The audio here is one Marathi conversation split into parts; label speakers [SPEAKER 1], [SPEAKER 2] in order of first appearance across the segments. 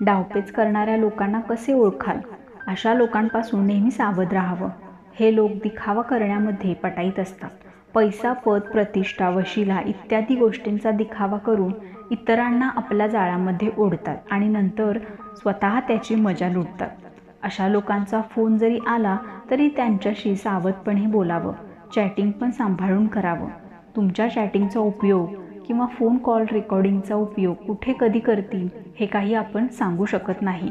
[SPEAKER 1] डावपेच करणाऱ्या लोकांना कसे ओळखाल? अशा लोकांपासून नेहमी सावध राहावं. हे लोक दिखावा करण्यामध्ये पटाईत असतात. पैसा पद प्रतिष्ठा वशिला इत्यादी गोष्टींचा दिखावा करून इतरांना आपल्या जाळ्यामध्ये ओढतात आणि नंतर स्वतः त्याची मजा लुटतात. अशा लोकांचा फोन जरी आला तरी त्यांच्याशी सावधपणे बोलावं. चॅटिंग पण सांभाळून करावं. तुमच्या चॅटिंगचा उपयोग किंवा फोन कॉल रेकॉर्डिंगचा उपयोग कुठे कधी करतील हे काही आपण सांगू शकत नाही.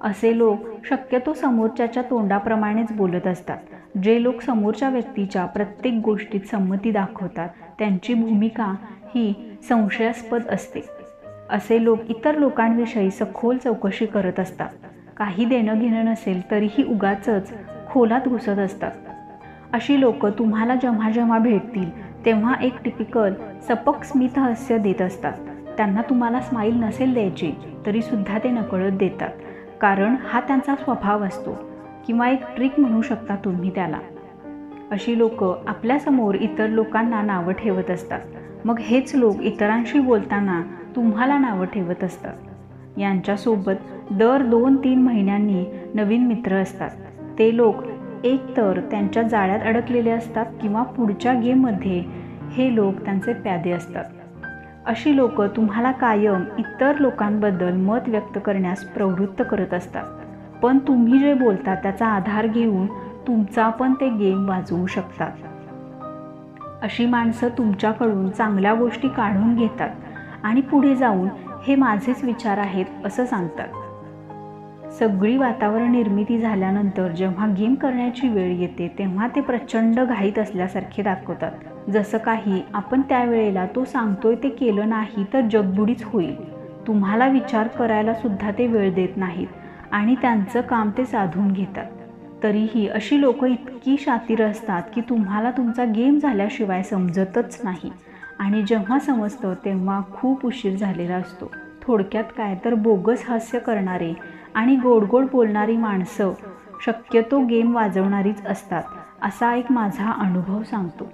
[SPEAKER 1] असे लोक शक्यतो समोरच्याच्या तोंडाप्रमाणेच बोलत असतात. जे लोक समोरच्या व्यक्तीच्या प्रत्येक गोष्टीत संमती दाखवतात त्यांची भूमिका ही संशयास्पद असते. असे लोक इतर लोकांविषयी सखोल चौकशी करत असतात. काही देणं घेणं नसेल तरीही उगाचच खोलात घुसत असतात. अशी लोक तुम्हाला जेव्हा जेव्हा भेटतील तेव्हा एक टिपिकल सपक स्मित हास्य देत असतात. त्यांना तुम्हाला स्माईल नसेल द्यायची तरीसुद्धा ते नकळत देतात. कारण हा त्यांचा स्वभाव असतो किंवा एक ट्रिक म्हणू शकता तुम्ही त्याला. अशी लोक आपल्यासमोर इतर लोकांना नावं ठेवत असतात. मग हेच लोक इतरांशी बोलताना तुम्हाला नावं ठेवत असतात. यांच्यासोबत दर दोन तीन महिन्यांनी नवीन मित्र असतात. ते लोक एक तर त्यांच्या जाळ्यात अडकलेले असतात किंवा पुढच्या गेममध्ये हे लोक त्यांचे प्यादे असतात. अशी लोक तुम्हाला कायम इतर लोकांबद्दल मत व्यक्त करण्यास प्रवृत्त करत असतात. पण तुम्ही जे बोलता त्याचा आधार घेऊन तुमचा पण ते गेम वाजवू शकतात. अशी माणसं तुमच्याकडून चांगल्या गोष्टी काढून घेतात आणि पुढे जाऊन हे माझेच विचार आहेत असं सांगतात. सगळी वातावरण निर्मिती झाल्यानंतर जेव्हा गेम करण्याची वेळ येते तेव्हा ते प्रचंड घाईत असल्यासारखे दाखवतात. जसं काही आपण त्यावेळेला तो सांगतोय ते केलं नाही तर जगबुडीच होईल. तुम्हाला विचार करायला सुद्धा ते वेळ देत नाहीत आणि त्यांचं काम ते साधून घेतात. तरीही अशी लोक इतकी शातीर असतात की तुम्हाला तुमचा गेम झाल्याशिवाय समजतच नाही आणि जेव्हा समजतं तेव्हा खूप उशीर झालेला असतो. थोडक्यात काय तर बोगस हास्य करणारे आणि गोड गोड बोलणारी माणसं शक्यतो गेम वाजवणारीच असतात असा एक माझा अनुभव सांगतो.